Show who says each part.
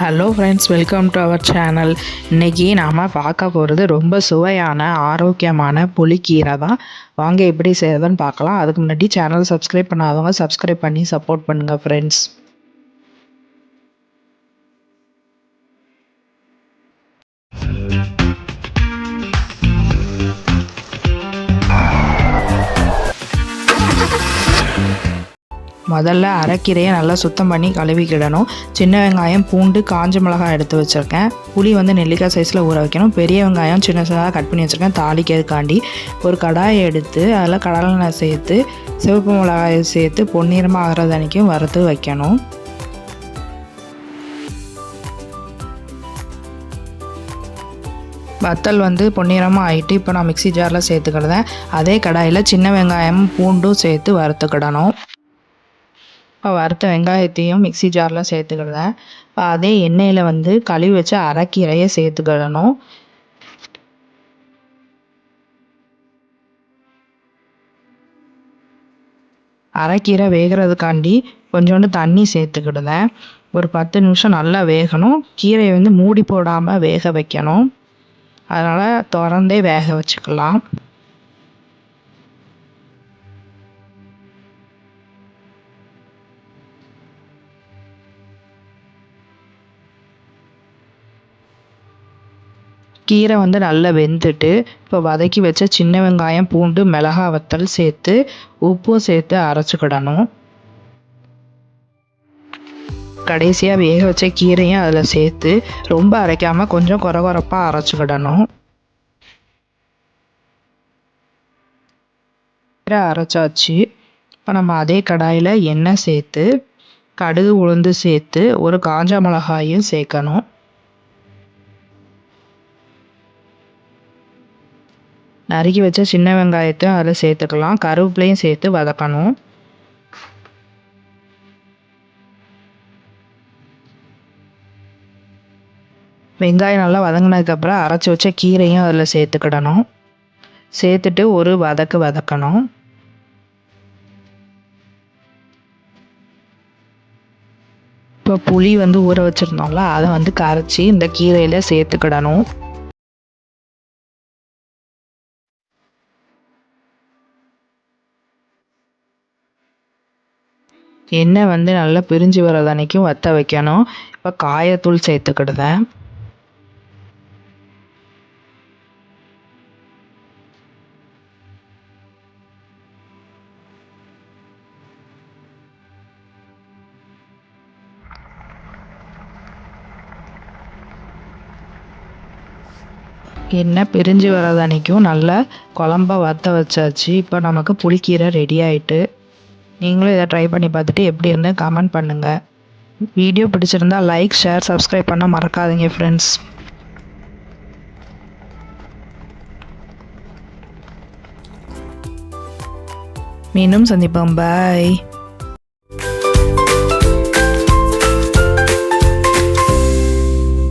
Speaker 1: Hello friends welcome to our channel இன்றைக்கி நாம் பார்க்க போகிறது ரொம்ப சுவையான ஆரோக்கியமான புளிக்கீரை தான். வாங்க எப்படி செய்யறதுன்னு பார்க்கலாம். அதுக்கு முன்னாடி சேனல் சப்ஸ்கிரைப் பண்ணாதவங்க சப்ஸ்கிரைப் பண்ணி சப்போர்ட் பண்ணுங்கள் ஃப்ரெண்ட்ஸ் முதல்ல அரைக்கீரையை நல்லா சுத்தம் பண்ணி கழுவிக்கிடணும். சின்ன வெங்காயம் பூண்டு காஞ்ச மிளகாய் எடுத்து வச்சுருக்கேன். புளி வந்து நெல்லிக்காய் சைஸில் ஊற வைக்கணும். பெரிய வெங்காயம் சின்ன சின்னதாக கட் பண்ணி வச்சுருக்கேன் தாளிக்கிறதுக்காண்டி. ஒரு கடாயை எடுத்து அதில் கடலெண்ணெய் சேர்த்து சிவப்பு மிளகாயை சேர்த்து பொன்னிறமாக ஆகிறது அன்றைக்கும் வறுத்து வைக்கணும். வத்தல் வந்து பொன்னிறமாக ஆகிட்டு இப்போ நான் மிக்சி ஜாரில் சேர்த்துக்கிடுதேன் அதே கடாயில் சின்ன வெங்காயம் பூண்டும் சேர்த்து வறுத்துக்கிடணும். இப்போ வறுத்த வெங்காயத்தையும் மிக்சி ஜாரில் சேர்த்துக்கிடுவேன் இப்போ அதே எண்ணெயில் வந்து கழுவி வச்சு அரைக்கீரையை சேர்த்துக்கிடணும். அரைக்கீரை வேகிறதுக்காண்டி கொஞ்சோண்டு தண்ணி சேர்த்துக்கிடுவேன் ஒரு பத்து நிமிஷம் நல்லா வேகணும். கீரையை வந்து மூடி போடாமல் வேக வைக்கணும். அதனால் திறந்தே வேக வச்சுக்கலாம். கீரை வந்து நல்லா வெந்துட்டு இப்போ வதக்கி வச்ச சின்ன வெங்காயம் பூண்டு மிளகா வத்தல் சேர்த்து உப்பும் சேர்த்து அரைச்சிக்கிடணும் கடைசியாக வேக வச்ச கீரையும் அதில் சேர்த்து ரொம்ப அரைக்காமல் கொஞ்சம் குறை குறைப்பாக அரைச்சிக்கிடணும் கீரை அரைச்சாச்சு. இப்போ நம்ம அதே கடாயில் எண்ணெய் சேர்த்து கடுகு உளுந்து சேர்த்து ஒரு காஞ்ச மிளகாயும் சேர்க்கணும். நறுக்கி வச்ச சின்ன வெங்காயத்தையும் அதில் சேர்த்துக்கலாம். கருவேப்பிலையும் சேர்த்து வதக்கணும். வெங்காயம் நல்லா வதங்கினதுக்கப்புறம் அரைச்சி வச்ச கீரையும் அதில் சேர்த்துக்கிடணும். சேர்த்துட்டு ஒரு வதக்கு வதக்கணும். இப்போ புளி வந்து ஊற வச்சுருந்தோம்ல அதை வந்து கரைச்சி இந்த கீரையில் சேர்த்துக்கிடணும். எண்ணெய் வந்து நல்லா பிரிஞ்சு வர்றது அன்னைக்கும் வற்ற வைக்கணும். இப்போ காயத்தூள் சேர்த்துக்கிடுதேன் எண்ணெய் பிரிஞ்சு வர்றது அன்றைக்கும் நல்லா குழம்பா வற்ற வச்சாச்சு. இப்போ நமக்கு புளிக்கீரை ரெடி ஆகிட்டு நீங்களும் இதை ட்ரை பண்ணி பார்த்துட்டு எப்படி இருந்து கமெண்ட் பண்ணுங்கள் வீடியோ பிடிச்சிருந்தா லைக் ஷேர் சப்ஸ்கிரைப் பண்ண மறக்காதீங்க ஃப்ரெண்ட்ஸ் மீண்டும் சந்திப்போம். பாய்